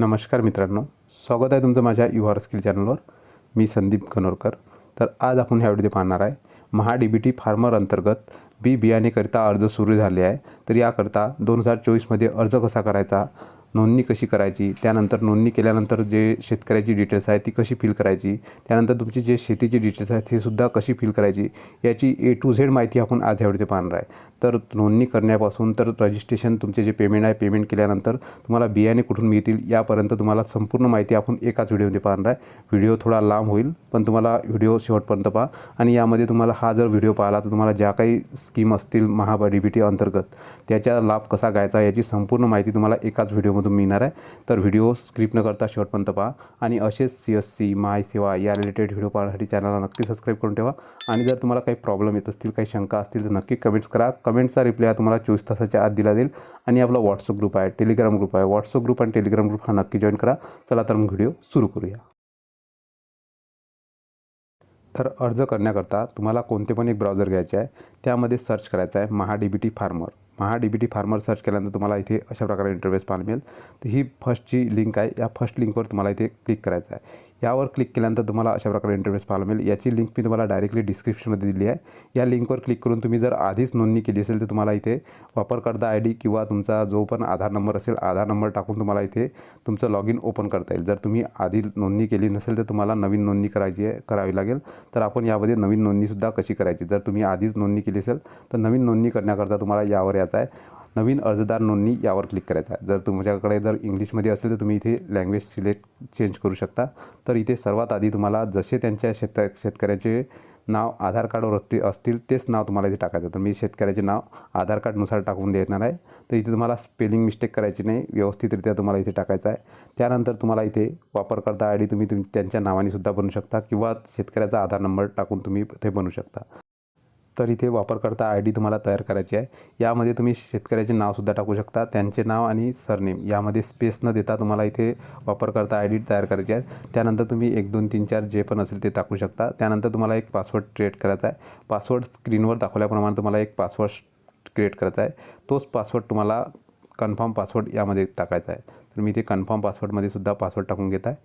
नमस्कार मित्रांनो. स्वागत आहे तुमचं माझ्या यू आर स्किल चॅनलवर. मी संदीप कनोरकर. तर आज आपण ह्या व्हिडिओ पाहणार आहे. Maha D B T farmer अंतर्गत बी बियाणेकरिता अर्ज सुरू झाले आहे. तर याकरता दोन हजार चोवीसमध्ये अर्ज कसा करायचा? नोंदणी कशी करायची? त्यानंतर नोंदणी केल्यानंतर जे शेतकऱ्याची डिटेल्स आहे ती कशी फिल करायची? त्यानंतर तुमची जे शेतीची डिटेल्स आहेत ते सुद्धा कशी फिल करायची? याची ए टू झेड माहिती आपण आज ह्या पाहणार आहे. तर नोंदणी करण्यापासून तर रजिस्ट्रेशन तुमचे जे पेमेंट आहे पेमेंट केल्यानंतर तुम्हाला बियाणे कुठून मिळतील यापर्यंत तुम्हाला संपूर्ण माहिती आपण एकाच व्हिडिओमध्ये पाहणार आहे. व्हिडिओ थोडा लांब होईल पण तुम्हाला व्हिडिओ शेवटपर्यंत पहा. आणि यामध्ये तुम्हाला हा जर व्हिडिओ पाहिला तर तुम्हाला ज्या काही स्कीम असतील महाबा डी बी टी अंतर्गत त्याचा लाभ कसा घ्यायचा याची संपूर्ण माहिती तुम्हाला एकाच व्हिडिओ व्हिडिओमधून मिळणार आहे. तर व्हिडिओ स्क्रिप्ट न करता शेवटपर्यंत पहा. आणि असेच सी एस सी माय सेवा या रिलेटेड व्हिडिओ पाहण्यासाठी चॅनलला नक्की सबस्क्राईब करून ठेवा. आणि जर तुम्हाला काही प्रॉब्लेम येत असतील काही शंका असतील तर नक्की कमेंट्स करा. कमेंट्सचा रिप्लाय तुम्हाला चोवीस तासाच्या आत दिला जाईल. आणि आपला व्हॉट्सअप ग्रुप आहे टेलिग्राम ग्रुप आहे. व्हॉट्सअप ग्रुप आणि टेलिग्राम ग्रुप हा नक्की जॉईन करा. चला तर मग व्हिडिओ सुरू करूया. तर अर्ज करण्याकरता तुम्हाला कोणते पण एक ब्राउझर घ्यायचे आहे त्यामध्ये सर्च करायचं आहे Maha D B T farmer Maha D B T farmer search केल्यानंतर तुम्हाला इथे अशा प्रकारे इंटरव्हेस पाहायला मिळेल. तर ही फर्स्टची लिंक आहे. या फर्स्ट लिंकवर तुम्हाला इथे क्लिक करायचं आहे. यावर क्लिक केल्यानंतर तुम्हाला अशा प्रकारे इंटरव्हेस पाहायला मिळेल. याची लिंक मी तुम्हाला डायरेक्टली डिस्क्रिप्शनमध्ये दिली आहे. या लिंकवर क्लिक करून तुम्ही जर आधीच नोंदणी केली असेल तर तुम्हाला इथे वापरकर्ता आय डी किंवा तुमचा जो पण आधार नंबर असेल आधार नंबर टाकून तुम्हाला इथे तुमचं लॉग इन ओपन करता येईल. जर तुम्ही आधी नोंदणी केली नसेल तर तुम्हाला नवीन नोंदणी करायची आहे करावी लागेल. तर आपण यामध्ये नवीन नोंदणीसुद्धा कशी करायची? जर तुम्ही आधीच नोंदणी केली असेल तर नवीन नोंदणी करण्याकरता तुम्हाला यावर याचा आहे. नवीन अर्जदार नोंदणी यावर क्लिक करायचं आहे. जर तुमच्याकडे जर इंग्लिशमध्ये असेल तर तुम्ही इथे लँग्वेज सिलेक्ट चेंज करू शकता. तर इथे सर्वात आधी तुम्हाला जसे त्यांच्या शेत शेतकऱ्याचे नाव आधार कार्डवर असतील असतील तेच नाव तुम्हाला इथे टाकायचं तर मी शेतकऱ्याचे नाव आधार कार्डनुसार टाकून देणार आहे. तर इथे तुम्हाला स्पेलिंग मिस्टेक करायची नाही व्यवस्थितरित्या तुम्हाला इथे टाकायचं आहे. त्यानंतर तुम्हाला इथे वापरकर्ता आय डी तुम्ही तुम त्यांच्या नावाने सुद्धा बनवू शकता किंवा शेतकऱ्याचा आधार नंबर टाकून तुम्ही ते बनवू शकता. तर इथे वापरकर्ता आय डी तुम्हाला तयार करायची आहे. यामध्ये तुम्ही शेतकऱ्याचे नावसुद्धा टाकू शकता त्यांचे नाव आणि सरनेम. यामध्ये स्पेस न देता तुम्हाला इथे वापरकर्ता आय डी तयार करायची आहे. त्यानंतर तुम्ही एक दोन तीन चार जे पण असेल ते टाकू शकता. त्यानंतर तुम्हाला एक पासवर्ड क्रिएट करायचा आहे. पासवर्ड स्क्रीनवर दाखवल्याप्रमाणे तुम्हाला एक पासवर्ड क्रिएट करायचा आहे. तोच पासवर्ड तुम्हाला कन्फर्म पासवर्ड यामध्ये टाकायचा आहे. तर मी इथे कन्फर्म पासवर्डमध्ये सुद्धा पासवर्ड टाकून घेत आहे.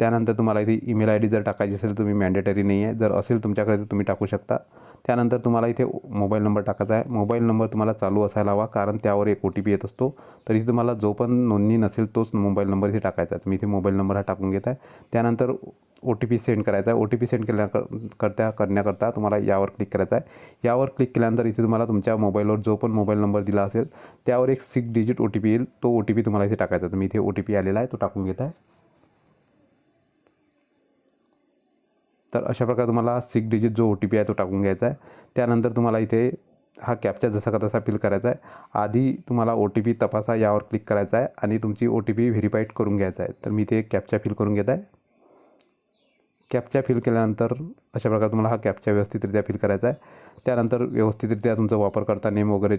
त्यानंतर तुम्हाला इथे ईमेल आय डी जर टाकायची असेल तुम्ही मॅन्डेटरी नाही आहे. जर असेल तुमच्याकडे तर तुम्ही टाकू शकता. त्यानंतर तुम्हाला इथे मोबाईल नंबर टाकायचा आहे. मोबाईल नंबर तुम्हाला चालू असायला हवा कारण त्यावर एक ओ टी पी येत असतो. तर इथे तुम्हाला जो पण नोंदणी नसेल तोच मोबाईल नंबर इथे टाकायचा आहे. मी इथे मोबाईल नंबर हा टाकून घेत आहे त्यानंतर ओ टी पी सेंड करायचा आहे. ओ टी पी सेंड केल्या करता करण्याकरता तुम्हाला यावर क्लिक करायचं आहे. यावर क्लिक केल्यानंतर इथे तुम्हाला तुमच्या मोबाईलवर जो पण मोबाईल नंबर दिला असेल त्यावर एक six digit O T P येईल. तो ओ टी पी तुम्हाला इथे टाकायचा आहे. मी इथे ओ टी पी आलेला आहे. तो टाकून घेत आहे तर अशा प्रकारे तुम्हाला सिक्स डिजिट जो ओ टी पी आहे तो टाकून घ्यायचा आहे. त्यानंतर तुम्हाला इथे हा कॅपचा जसा का तसा फिल करायचा आहे. आधी तुम्हाला ओ टी पी तपासा यावर क्लिक करायचा आहे आणि तुमची ओ टी पी व्हेरीफाईड करून घ्यायचा आहे. तर मी इथे कॅपचा फिल करून घेत आहे. कॅपचा फिल केल्यानंतर अशा प्रकारे तुम्हाला हा कॅपचा व्यवस्थितरित्या फिल करायचा आहे. त्यानंतर व्यवस्थितरित्या तुमचा वापरकर्ता नेम वगैरे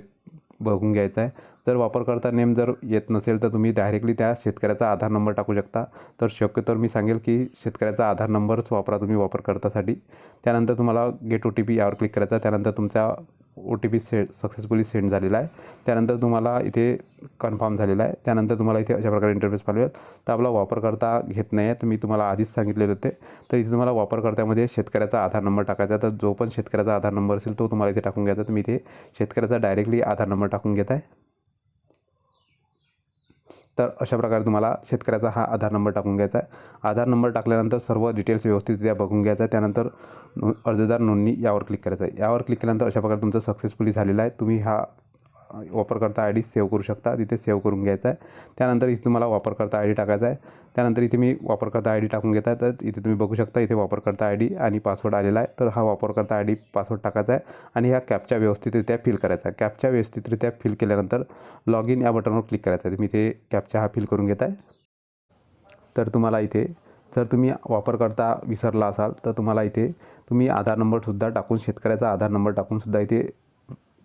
बघून घ्यायचा आहे. जर वापरकर्ता नेम जर येत नसेल तर तुम्ही डायरेक्टली त्या शेतकऱ्याचा आधार नंबर टाकू शकता. तर शक्यतोवर मी सांगेल की शेतकऱ्याचा आधार नंबरच वापरा तुम्ही वापरकर्तासाठी. त्यानंतर तुम्हाला गेट ओ टी पी यावर क्लिक करायचा त्यानंतर तुमचा ओ टी पी से सक्सेसफुली सेंड झालेला आहे. त्यानंतर तुम्हाला इथे कन्फर्म झालेला आहे. त्यानंतर तुम्हाला इथे अशा प्रकारे इंटरफेस पाठवेल तर आपला वापरकर्ता घेत नाही आहे. तर मी तुम्हाला आधीच सांगितलेले होते. तर इथे तुम्हाला वापरकर्त्यामध्ये शेतकऱ्याचा आधार नंबर टाकायचा तर जो पण शेतकऱ्याचा आधार नंबर असेल तो तुम्हाला इथे टाकून घ्यायचा तर मी इथे शेतकऱ्याचा डायरेक्टली आधार नंबर टाकून घेत आहे. तर अशा प्रकारे तुम्हाला शेतकऱ्याचा हा आधार नंबर टाकून घ्यायचा आहे. आधार नंबर टाकल्यानंतर सर्व डिटेल्स व्यवस्थितरित्या बघून घ्यायचा आहे. त्यानंतर अर्जदार नोंदणी यावर क्लिक करायचं आहे. यावर क्लिक केल्यानंतर अशा प्रकारे तुमचं सक्सेसफुली झालेलं आहे. तुम्ही हा वापरकर्ता आय डी सेव्ह करू शकता. तिथे सेव्ह करून घ्यायचा आहे. त्यानंतर इथे तुम्हाला वापरकर्ता आय डी टाकायचा आहे. त्यानंतर इथे मी वापरकर्ता आय डी टाकून घेत आहे. तर इथे तुम्ही बघू शकता इथे वापरकर्ता आय डी आणि पासवर्ड आलेला आहे. तर हा वापरकर्ता आय डी पासवर्ड टाकायचा आहे आणि ह्या कॅपच्या व्यवस्थितरित्या फिल करायचा आहे. कॅपच्या व्यवस्थितरित्या फिल केल्यानंतर लॉग इन या बटनवर क्लिक करायचं आहे. मी इथे कॅपच्या हा फिल करून घेत आहे. तर तुम्हाला इथे जर तुम्ही वापरकर्ता विसरला असाल तर तुम्हाला इथे तुम्ही आधार नंबरसुद्धा टाकून शेतकऱ्याचा आधार नंबर टाकूनसुद्धा इथे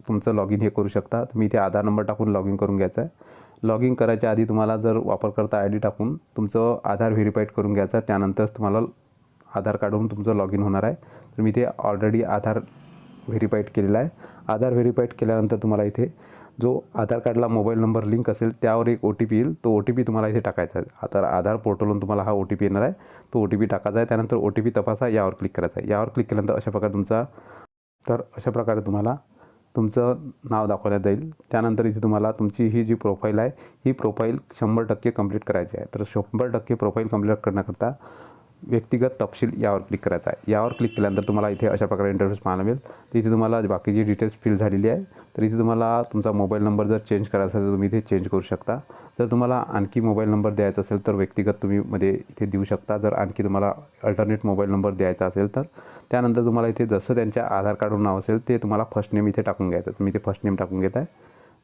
तुमचं लॉग इन हे करू शकता. तुम्ही इथे आधार नंबर टाकून लॉग इन करून घ्यायचं आहे. लॉग इन करायच्या आधी तुम्हाला जर वापरकर्ता आय डी टाकून तुमचं आधार व्हेरीफाईड करून घ्यायचं आहे त्यानंतरच तुम्हाला आधार काढून तुमचं लॉग इन होणार आहे. तर मी इथे ऑलरेडी आधार व्हेरीफाईड केलेला आहे. आधार व्हेरीफाईड केल्यानंतर तुम्हाला इथे जो आधार कार्डला मोबाईल नंबर लिंक असेल त्यावर एक ओ टी पी येईल. तो ओ टी पी तुम्हाला इथे टाकायचा आहे. आता आधार पोर्टलवरून तुम्हाला हा ओ टी पी येणार आहे. तो ओ टी पी टाकायचा आहे. त्यानंतर ओ टी पी तपासा. यावर क्लिक करायचा आहे. यावर क्लिक केल्यानंतर अशा प्रकारे तुमचा तर अशा प्रकारे तुम्हाला तुमचं नाव दाखवल्या जाईल. त्यानंतर इथे तुम्हाला तुमची ही जी प्रोफाईल आहे ही प्रोफाईल शंभर टक्के कंप्लीट करायची आहे. तर शंभर टक्के प्रोफाईल कंप्लीट करण्याकरता व्यक्तिगत तपशील यावर क्लिक करायचा आहे. यावर क्लिक केल्यानंतर तुम्हाला इथे अशा प्रकारे इंटरफेस पाहायला मिळेल. तर इथे तुम्हाला बाकीची डिटेल्स फिल झालेली आहे तर इथे तुम्हाला तुमचा मोबाईल नंबर जर चेंज करायचा असेल तर तुम्ही इथे चेंज करू शकता. जर तुम्हाला आणखी मोबाईल नंबर द्यायचा असेल तर व्यक्तिगत तुम्ही मध्ये इथे देऊ शकता. जर आणखी तुम्हाला अल्टरनेट मोबाईल नंबर द्यायचा असेल तर त्यानंतर तुम्हाला इथे जसं त्यांच्या आधार कार्डवर नाव असेल ते तुम्हाला फर्स्ट नेम इथे टाकून घ्यायचं तुम्ही इथे फर्स्ट नेम टाकून घेत आहे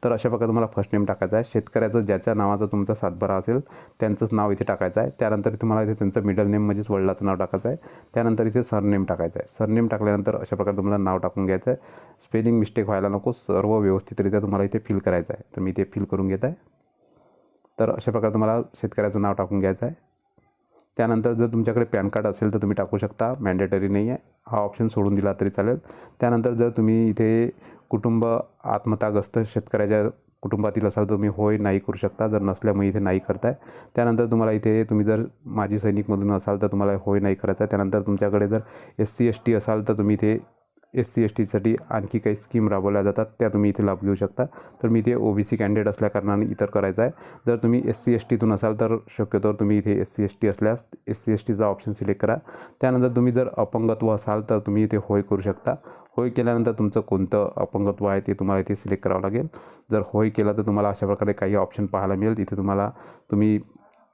तर अशा प्रकारे तुम्हाला फर्स्ट नेम टाकायचं आहे. शेतकऱ्याचं ज्याच्या नावाचा तुमचा सातबारा असेल त्यांचंच नाव इथे टाकायचं आहे. त्यानंतर तुम्हाला इथे त्यांचं मिडल नेम म्हणजेच वडिलाचं नाव टाकायचं आहे. त्यानंतर इथे सरनेम टाकायचं आहे. सरनेम टाकल्यानंतर अशा प्रकारे तुम्हाला नाव टाकून घ्यायचं आहे. स्पेलिंग मिस्टेक व्हायला नको. सर्व व्यवस्थितरित्या तुम्हाला इथे फिल करायचं आहे. तर मी इथे फिल करून घेत आहे. तर अशा प्रकारे तुम्हाला शेतकऱ्याचं नाव टाकून घ्यायचं आहे. त्यानंतर जर तुमच्याकडे पॅन कार्ड असेल तर तुम्ही टाकू शकता. मॅन्डेटरी नाही आहे. हा ऑप्शन सोडून दिला तरी चालेल. त्यानंतर जर तुम्ही इथे कुटुंब आत्महत्याग्रस्त शेतकऱ्याच्या कुटुंबातील असाल तुम्ही होय नाही करू शकता. जर नसल्यामुळे इथे नाही करताय. त्यानंतर तुम्हाला इथे तुम्ही जर माजी सैनिकमधून असाल तर तुम्हाला होय नाही करायचं आहे. त्यानंतर तुमच्याकडे जर एस सी एस टी असाल तर तुम्ही इथे एस सी एस टीसाठी आणखी काही स्कीम राबवल्या जातात त्या तुम्ही इथे लाभ घेऊ शकता. तर मी इथे ओ बी सी कॅन्डिडेट असल्याकारणाने इतर करायचं आहे. जर तुम्ही एस सी एस टीतून असाल तर शक्यतो तुम्ही इथे एस सी एस टी असल्यास एस सी एस टीचा ऑप्शन सिलेक्ट करा. त्यानंतर तुम्ही जर अपंगत्व असाल तर तुम्ही इथे होय करू शकता. होय केल्यानंतर तुमचं कोणतं अपंगत्व आहे ते तुम्हाला इथे सिलेक्ट करावं लागेल. जर होय केलं तर तुम्हाला अशा प्रकारे काही ऑप्शन पाहायला मिळेल. तिथे तुम्हाला तुम्ही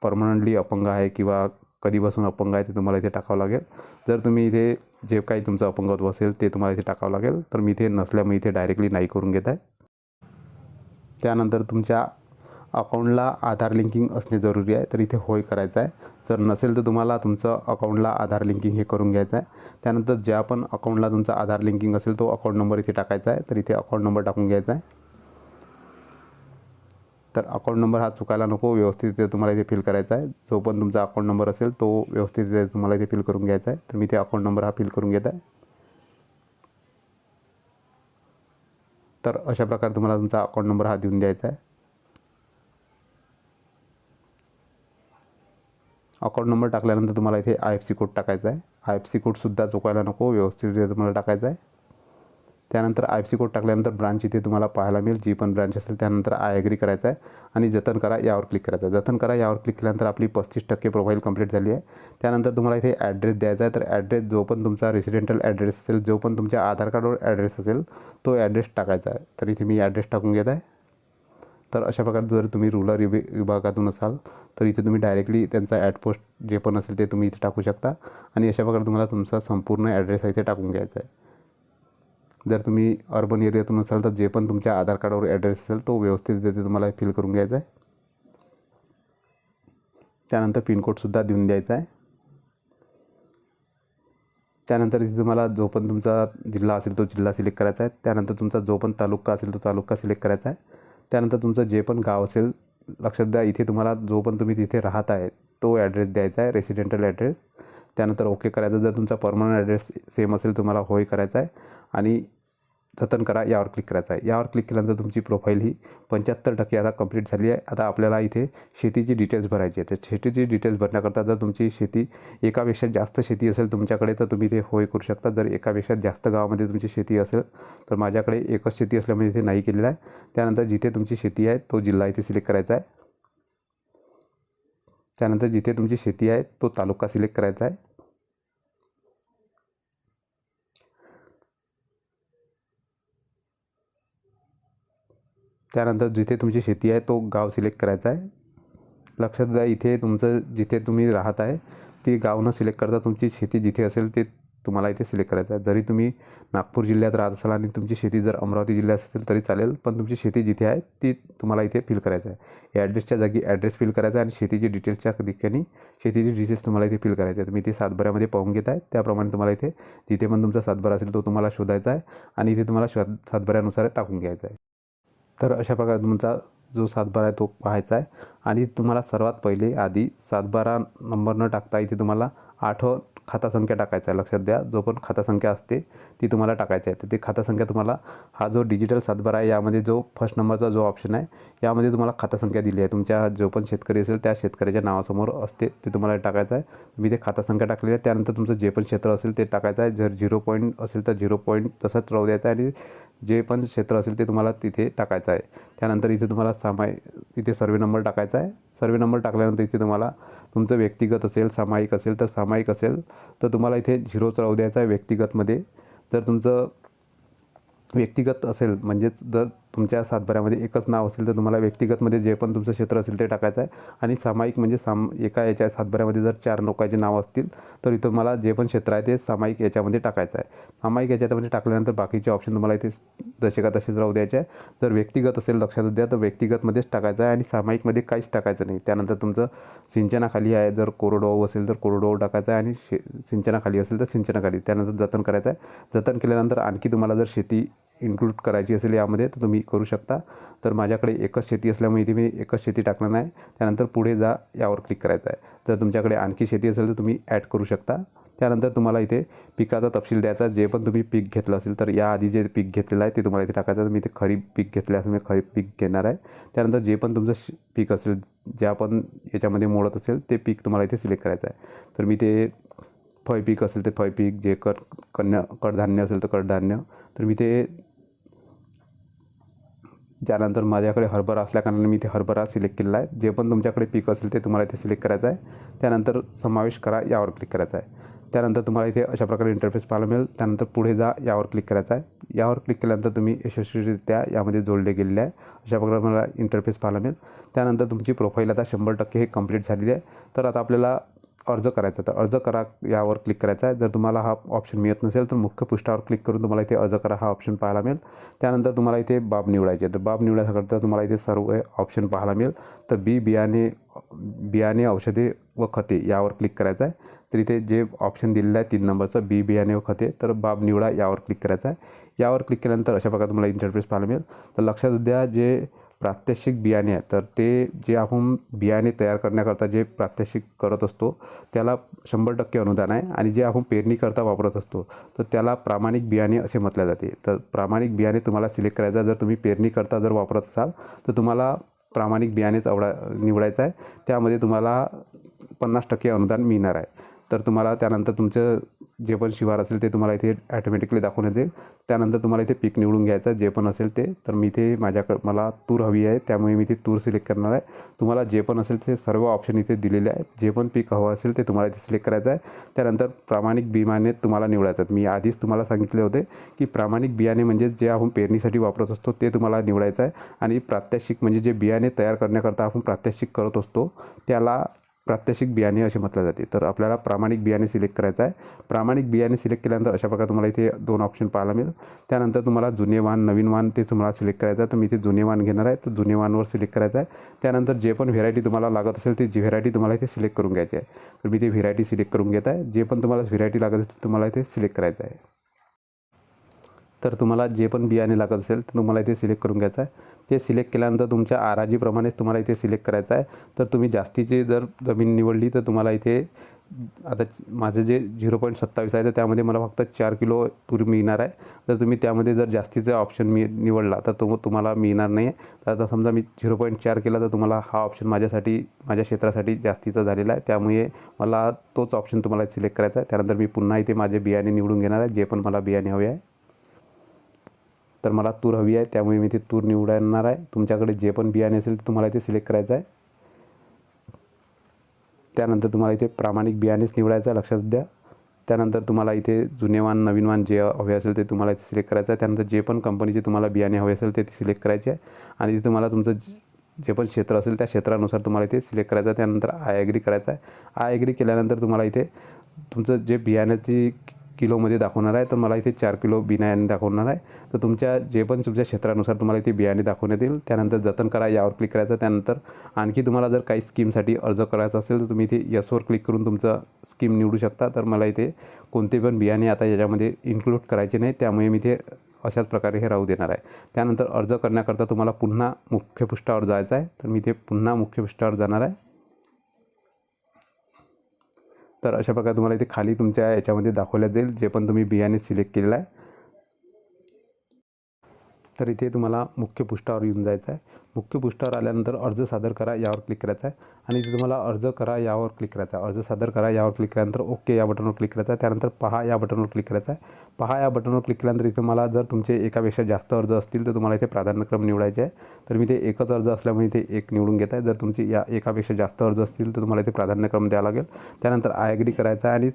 परमनंटली अपंग आहे किंवा कधीपासून अपंग आहे ते तुम्हाला इथे टाकावं लागेल. जर तुम्ही इथे जे काही तुमचं अपंगत्व असेल ते तुम्हाला इथे टाकावं लागेल. तर मी इथे नसल्यामुळे इथे डायरेक्टली नाही करून घेत आहे. त्यानंतर तुमच्या अकाउंटला आधार लिंकिंग असणे जरुरी आहे. तर इथे होय करायचं आहे. जर नसेल तर तुम्हाला तुमचं अकाउंटला आधार लिंकिंग हे करून घ्यायचं आहे. त्यानंतर ज्या पण अकाउंटला तुमचा आधार लिंकिंग असेल तो अकाउंट नंबर इथे टाकायचा आहे. तर इथे अकाउंट नंबर टाकून घ्यायचा आहे. तर अकाउंट नंबर हा चुकायला नको व्यवस्थित इथे तुम्हाला इथे फिल करायचा आहे. जो पण तुमचा अकाउंट नंबर असेल तो व्यवस्थित इथे तुम्हाला इथे फिल करून घ्यायचा आहे. तर मी ते अकाउंट नंबर हा फिल करून घेत आहे. तर अशा प्रकारे तुम्हाला तुमचा अकाउंट नंबर हा देऊन द्यायचा आहे. अकाउंट नंबर टाकल्यानंतर तुम्हाला इथे आय एफ सी कोड टाकायचा आहे. आय एफ सी कोडसुद्धा चुकायला नको व्यवस्थित इथे तुम्हाला टाकायचा आहे. त्यानंतर आय एफ सी कोड टाकल्यानंतर ब्रांच इथे तुम्हाला पाहायला मिळेल. जी पण ब्रांच असेल त्यानंतर आय ॲग्री करायचं आहे आणि जतन करा यावर क्लिक करायचं आहे. जतन करा यावर क्लिक केल्यानंतर आपली पस्तीस टक्के प्रोफाईल कंप्लीट झाली आहे. त्यानंतर तुम्हाला इथे ॲड्रेस द्यायचा आहे. तर ॲड्रेस जो पण तुमचा रेसिडेंटल ॲड्रेस असेल जो पण तुमच्या आधार कार्डवर ॲड्रेस असेल तो ॲड्रेस टाकायचा आहे. तर इथे मी ॲड्रेस टाकून घेत आहे. तर अशा प्रकारे जर तुम्ही रुरल विभ विभागातून असाल तर इथे तुम्ही डायरेक्टली त्यांचा ॲड पोस्ट जे पण असेल ते तुम्ही इथे टाकू शकता. आणि अशा प्रकारे तुम्हाला तुमचा संपूर्ण ॲड्रेस इथे टाकून घ्यायचा आहे. जर तुम्ही अर्बन एरियातून असाल तर जे पण तुमच्या आधार कार्डावर ॲड्रेस असेल तो व्यवस्थित तिथे तुम्हाला फिल करून घ्यायचा आहे. त्यानंतर पिनकोडसुद्धा देऊन द्यायचा आहे. त्यानंतर तिथे तुम्हाला जो पण तुमचा जिल्हा असेल तो जिल्हा सिलेक्ट करायचा आहे. त्यानंतर तुमचा जो पण तालुका असेल तो तालुका सिलेक्ट करायचा आहे. त्यानंतर तुमचं जे पण गाव असेल लक्षात द्या इथे तुम्हाला जो पण तुम्ही तिथे राहत आहे तो ॲड्रेस द्यायचा आहे रेसिडेंटल ॲड्रेस त्यानंतर ओके करायचं. जर तुमचा परमनंट ॲड्रेस सेम असेल तुम्हाला होय करायचा आहे आणि जतन करा यावर क्लिक करायचं आहे. यावर क्लिक केल्यानंतर तुमची प्रोफाईल ही पंच्याहत्तर टक्के आता कंप्लीट झाली आहे. आता आपल्याला इथे शेतीची डिटेल्स भरायची आहे. तर शेतीची डिटेल्स भरण्याकरता जर तुमची शेती एकापेक्षा जास्त शेती असेल तुमच्याकडे तर तुम्ही ते होय करू शकता. जर एकापेक्षा जास्त गावामध्ये तुमची शेती असेल तर माझ्याकडे एकच शेती असल्यामुळे इथे नाही केलेलं आहे. त्यानंतर जिथे तुमची शेती आहे तो जिल्हा इथे सिलेक्ट करायचा आहे. त्यानंतर जिथे तुमची शेती आहे तो तालुका सिलेक्ट करायचा आहे. त्यानंतर जिथे तुमची शेती आहे तो गाव सिलेक्ट करायचा आहे. लक्षात द्या इथे तुमचं जिथे तुम्ही राहत आहे ती गाव न सिलेक्ट करता तुमची शेती जिथे असेल ते तुम्हाला इथे सिलेक्ट करायचं आहे. जरी तुम्ही नागपूर जिल्ह्यात राहत असाल आणि तुमची शेती जर अमरावती जिल्ह्यात असेल तरी चालेल पण तुमची शेती जिथे आहे ती तुम्हाला इथे फिल करायचं आहे. या ॲड्रेसच्या जागी ॲड्रेस फिल करायचा आहे आणि शेतीची डिटेल्सच्या ठिकाणी शेतीची डिटेल्स तुम्हाला इथे फिल करायचे आहे तुम्ही ते सातबऱ्यामध्ये पाहून घेत आहे. त्याप्रमाणे तुम्हाला इथे जिथे पण तुमचा सातबारा असेल तो तुम्हाला शोधायचा आहे आणि इथे तुम्हाला शो सातबऱ्यानुसार टाकून घ्यायचा आहे. तर अशा प्रकारे तुमचा जो सातबारा आहे तो पाहायचा आहे. आणि तुम्हाला सर्वात पहिले आधी सातबारा नंबर न टाकता इथे तुम्हाला आठवण खातासंख्या टाकायचा आहे. लक्षात द्या जो पण खाता संख्या असते ती तुम्हाला टाकायची आहे. तर ते खाता संख्या तुम्हाला हा जो डिजिटल सातबारा आहे यामध्ये जो फर्स्ट नंबरचा जो ऑप्शन आहे यामध्ये तुम्हाला खातासंख्या दिली आहे. तुमच्या जो पण शेतकरी असेल त्या शेतकऱ्याच्या नावासमोर असते ते तुम्हाला टाकायचं आहे. मी ते खातासंख्या टाकलेली आहे. त्यानंतर तुमचं जे पण क्षेत्र असेल ते टाकायचं आहे. जर झिरो पॉईंट असेल तर झिरो पॉईंट तसंच राहू द्यायचं आहे. आणि जे पण क्षेत्र असेल ते तुम्हाला तिथे टाकायचं आहे. त्यानंतर इथे तुम्हाला सामाय इथे सर्वे नंबर टाकायचा आहे. सर्वे नंबर टाकल्यानंतर इथे तुम्हाला तुमचं व्यक्तिगत असेल सामायिक असेल तर सामायिक असेल तर तुम्हाला इथे झिरोच राहू द्यायचा आहे व्यक्तिगतमध्ये जर तुमचं व्यक्तिगत असेल म्हणजेच जर तुमच्या सातबाऱ्यामध्ये एकच नाव असेल तर तुम्हाला व्यक्तिगतमध्ये जे पण तुमचं क्षेत्र असेल ते टाकायचं आहे. आणि सामायिक म्हणजे साम एका याच्या सातबाऱ्यामध्ये जर चार लोकांचे नाव असतील तर इथं तुम्हाला जे पण क्षेत्र आहे ते सामायिक याच्यामध्ये टाकायचं आहे. सामायिक याच्यामध्ये टाकल्यानंतर बाकीचे ऑप्शन तुम्हाला इथे जसे का तसेच राहू द्यायचे आहे. जर व्यक्तिगत असेल लक्षात द्या तर व्यक्तिगतमध्येच टाकायचं आहे आणि सामायिकमध्ये काहीच टाकायचं नाही. त्यानंतर तुमचं सिंचनाखाली आहे जर कोरडवाहू असेल तर कोरडवाहू टाकायचं आहे आणि शे सिंचनाखाली असेल तर सिंचनाखाली. त्यानंतर जतन करायचं आहे. जतन केल्यानंतर आणखी तुम्हाला जर शेती इन्क्लूड करायची असेल यामध्ये तर तुम्ही करू शकता. तर माझ्याकडे एकच शेती असल्यामुळे इथे मी एकच शेती टाकलं नाही. त्यानंतर पुढे जा यावर क्लिक करायचं आहे. जर तुमच्याकडे आणखी शेती असेल तर तुम्ही ॲड करू शकता. त्यानंतर तुम्हाला इथे पिकाचा तपशील द्यायचा जे पण तुम्ही पीक घेतलं असेल तर याआधी जे पीक घेतलेलं आहे ते तुम्हाला इथे टाकायचं तर मी ते खरीप पीक घेतले असेल मी खरीप पीक घेणार आहे. त्यानंतर जे पण तुमचं श पीक असेल जे आपण याच्यामध्ये मोडत असेल ते पीक तुम्हाला इथे सिलेक्ट करायचं आहे. तर मी ते फळ पीक असेल ते फळ पीक जे कड कन्या कडधान्य असेल तर कडधान्य. तर मी ते त्यानंतर माझ्याकडे हरभरा असल्याकारणाने मी ते हरभरा सिलेक्ट केलेला आहे. जे पण तुमच्याकडे पीक असेल ते तुम्हाला इथे सिलेक्ट करायचं आहे. त्यानंतर समावेश करा यावर क्लिक करायचा आहे. त्यानंतर तुम्हाला इथे अशा प्रकारे इंटरफेस पाहायला मिळेल. त्यानंतर पुढे जा यावर क्लिक करायचा आहे. यावर क्लिक केल्यानंतर तुम्ही यशस्वीरित्या यामध्ये जोडले गेलेले आहे. अशा प्रकारे मला इंटरफेस पाहायला मिळेल. त्यानंतर तुमची प्रोफाईल आता शंभर टक्के हे कंप्लीट झालेली आहे. तर आता आपल्याला अर्ज करायचा तर अर्ज करा यावर क्लिक करायचा आहे. जर तुम्हाला हा ऑप्शन मिळत नसेल तर मुख्य पृष्ठावर क्लिक करून तुम्हाला इथे अर्ज करा हा ऑप्शन पाहायला मिळेल. त्यानंतर तुम्हाला इथे बाब निवडायचे तर बाब निवडण्याकरता तुम्हाला इथे सर्व ऑप्शन पाहायला मिळेल. तर बी बियाणे बियाणे औषधे व खते यावर क्लिक करायचं आहे. तर इथे जे ऑप्शन दिलेलं आहे तीन नंबरचं बी बियाणे व खते तर बाब निवडा यावर क्लिक करायचं आहे. यावर क्लिक केल्यानंतर अशा प्रकारे तुम्हाला इंटरफेस पाहायला मिळेल. तर लक्षात द्या जे प्रात्यक्षिक बियाणे आहे तर ते जे आपण बियाणे तयार करण्याकरता जे प्रात्यक्षिक करत असतो त्याला शंभर टक्के अनुदान आहे आणि जे आपण पेरणीकरता वापरत असतो तर त्याला प्रामाणिक बियाणे असे म्हटले जाते. तर प्रामाणिक बियाणे तुम्हाला सिलेक्ट करायचं जर तुम्ही पेरणीकरता जर वापरत असाल तर तुम्हाला प्रामाणिक बियाणेच आवडा निवडायचं आहे. त्यामध्ये तुम्हाला पन्नास टक्के अनुदान मिळणार आहे. तर तुम्हाला त्यानंतर तुमचं जे पण शिवार असेल ते तुम्हाला इथे ॲटोमॅटिकली दाखवून येते. त्यानंतर तुम्हाला इथे पीक निवडून घ्यायचं जे पण असेल ते. तर मी इथे माझ्याकडं मला तूर हवी आहे त्यामुळे मी इथे तूर सिलेक्ट करणार आहे. तुम्हाला जे पण असेल ते सर्व ऑप्शन इथे दिलेले आहेत. जे पण पीक हवं असेल ते तुम्हाला इथे सिलेक्ट करायचं आहे. त्यानंतर प्रामाणिक बियाणे तुम्हाला निवडायचं मी आधीच तुम्हाला सांगितले होते की प्रामाणिक बियाणे म्हणजे जे आपण पेरणीसाठी वापरत असतो ते तुम्हाला निवडायचं आहे. आणि प्रात्यक्षिक म्हणजे जे बियाणे तयार करण्याकरता आपण प्रात्यक्षिक करत असतो त्याला प्रात्यक्षिक बियाणे असे म्हटलं जाते. तर आपल्याला प्रामाणिक बियाणे सिलेक्ट करायचं आहे. प्रामाणिक बियाणे सिलेक्ट केल्यानंतर अशा प्रकारे तुम्हाला इथे दोन ऑप्शन पाहायला मिळेल. त्यानंतर तुम्हाला जुने वाण नवीन वाहन ते तुम्हाला सिलेक्ट करायचं आहे. तर मी इथे जुने वाण घेणार आहे. तर जुने वाहनवर सिलेक्ट करायचं आहे. त्यानंतर जे पण व्हेरायटी तुम्हाला लागत असेल ती जी व्हेरायटी तुम्हाला इथे सिलेक्ट करून घ्यायची आहे. तर मी ते व्हेरायटी सिलेक्ट करून घेत आहे. जे पण तुम्हाला व्हेरायटी लागत असेल तुम्हाला इथे सिलेक्ट करायचं आहे. तर तुम्हाला जे पण बियाणे लागत असेल तर तुम्हाला इथे सिलेक्ट करून घ्यायचं आहे. ते सिलेक्ट केल्यानंतर तुमच्या आराजीप्रमाणेच तुम्हाला इथे सिलेक्ट करायचं आहे. तर तुम्ही जास्तीची जर जमीन निवडली तर तुम्हाला इथे आता माझं जे झिरो पॉईंट सत्तावीस आहे तर त्यामध्ये मला फक्त चार किलो तूर मिळणार आहे. तर तुम्ही त्यामध्ये जर जास्तीचा ऑप्शन मी निवडला तर तो तुम्हाला मिळणार नाही. आहे तर आता समजा मी झिरो पॉईंट चार केला तर तुम्हाला हा ऑप्शन माझ्यासाठी माझ्या क्षेत्रासाठी जास्तीचा झालेला आहे. त्यामुळे मला तोच ऑप्शन तुम्हाला सिलेक्ट करायचा आहे. त्यानंतर मी पुन्हा इथे माझे बियाणे निवडून घेणार आहे जे पण मला बियाणे हवे आहे. तर मला तूर हवी आहे त्यामुळे मी ते तूर निवडणार आहे. तुमच्याकडे जे पण बियाणे असेल ते तुम्हाला इथे सिलेक्ट करायचं आहे. त्यानंतर तुम्हाला इथे प्रामाणिक बियाणेच निवडायचं आहे लक्षात द्या. त्यानंतर तुम्हाला इथे जुने वान नवीन वान जे हवे असेल ते तुम्हाला इथे सिलेक्ट करायचं आहे. त्यानंतर जे पण कंपनीचे तुम्हाला बियाणे हवे असेल ते सिलेक्ट करायचे आहे. आणि इथे तुम्हाला तुमचं जे पण क्षेत्र असेल त्या क्षेत्रानुसार तुम्हाला इथे सिलेक्ट करायचं आहे. त्यानंतर आय ॲग्री करायचं आहे. आय ॲग्री केल्यानंतर तुम्हाला इथे तुमचं जे बियाण्याची किलोमध्ये दाखवणार आहे तर मला इथे चार किलो बियाणे दाखवणार आहे. तर तुमच्या जे पण तुमच्या क्षेत्रानुसार तुम्हाला इथे बियाणे दाखवण्यात येईल. त्यानंतर जतन करा यावर क्लिक करायचं. त्यानंतर आणखी तुम्हाला जर काही स्कीमसाठी अर्ज करायचा असेल तर तुम्ही इथे यसवर क्लिक करून तुमचं स्कीम निवडू शकता. तर मला इथे कोणते पण बियाणे आता याच्यामध्ये इन्क्लूड करायचे नाही. त्यामुळे मी ते अशाच प्रकारे हे राहू देणार आहे. त्यानंतर अर्ज करण्याकरता तुम्हाला पुन्हा मुख्य पृष्ठावर जायचं आहे. तर मी ते पुन्हा मुख्य पृष्ठावर जाणार आहे. तर अशा प्रकारे तुम्हाला इथे खाली तुमच्या याच्यामध्ये दाखवल्या जाईल जे पण तुम्ही बियाणे सिलेक्ट केलेलं आहे. तर इथे तुम्हाला मुख्य पृष्ठावर येऊन जायचं आहे. मुख्य पृष्ठावर आल्यानंतर अर्ज सादर करा यावर क्लिक करायचा आहे. आणि इथे तुम्हाला अर्ज करा यावर क्लिक करायचा आहे. अर्ज सादर करा यावर क्लिक केल्यानंतर ओके या बटनवर क्लिक करायचा आहे. त्यानंतर पहा या बटनवर क्लिक करायचं आहे. पहा या बटनवर क्लिक केल्यानंतर इथे मला जर तुमचे एकापेक्षा जास्त अर्ज असतील तर तुम्हाला इथे प्राधान्यक्रम निवडायचे आहे. तर मी ते एकच अर्ज असल्यामुळे इथे एक निवडून घेत आहे. जर तुमची या एकापेक्षा जास्त अर्ज असतील तर तुम्हाला इथे प्राधान्यक्रम द्यावा लागेल. त्यानंतर आय अग्री करायचा आहे. आणि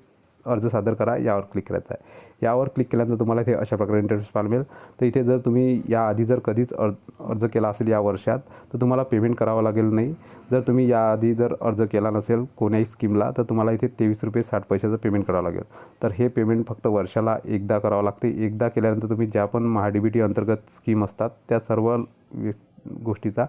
अर्ज सादर करा यावर क्लिक करायचा आहे. यावर क्लिक केल्यानंतर तुम्हाला इथे अशा प्रकारे इंटरफेस पाहायला मिळेल. तर इथे जर तुम्ही याआधी जर कधीच अर्ज अर्ज केला असेल या वर्षात तर तुम्हाला पेमेंट करावं लागेल नाही. जर तुम्ही याआधी जर अर्ज केला नसेल कोण्याही स्कीमला तर तुम्हाला इथे तेवीस रुपये साठ पैशाचं पेमेंट करावं लागेल. तर हे पेमेंट फक्त वर्षाला एकदा करावं लागते. एकदा केल्यानंतर तुम्ही ज्या पण महा डी बी टी अंतर्गत स्कीम असतात त्या सर्व गोष्टीचा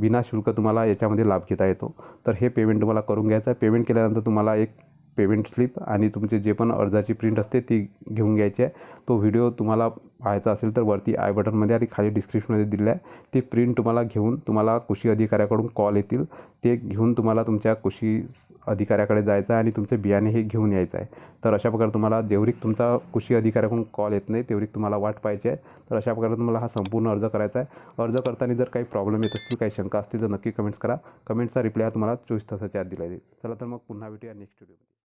विनाशुल्क तुम्हाला याच्यामध्ये लाभ घेता येतो. तर हे पेमेंट तुम्हाला करून घ्यायचं आहे. पेमेंट केल्यानंतर तुम्हाला एक पेमेंट स्लिप आणि तुमचे जे पण अर्जाची प्रिंट असते ती घेऊन घ्यायची आहे. तो व्हिडिओ तुम्हाला पाहायचा असेल तर वरती आय बटनमध्ये आणि खाली डिस्क्रिप्शनमध्ये दिलेलं आहे. ती प्रिंट तुम्हाला घेऊन तुम्हाला कृषी अधिकाऱ्याकडून कॉल येतील. ते घेऊन तुम्हाला तुमच्या कृषी अधिकाऱ्याकडे जायचं आहे आणि तुमचे बियाणे हे घेऊन यायचं आहे. तर अशा प्रकारे तुम्हाला जेवढीक तुमचा कृषी अधिकाऱ्याकडून कॉल येत नाही तेवढीक तुम्हाला वाट पाहिजे आहे. तर अशा प्रकारे तुम्हाला हा संपूर्ण अर्ज करायचा आहे. अर्ज करताना जर काही प्रॉब्लेम येत असतील काही शंका असतील तर नक्की कमेंट्स करा. कमेंट्सचा रिप्लाय तुम्हाला चोवीस तासाच्या आत दिला जाईल. चला तर मग पुन्हा भेटूया नेक्स्ट व्हिडिओ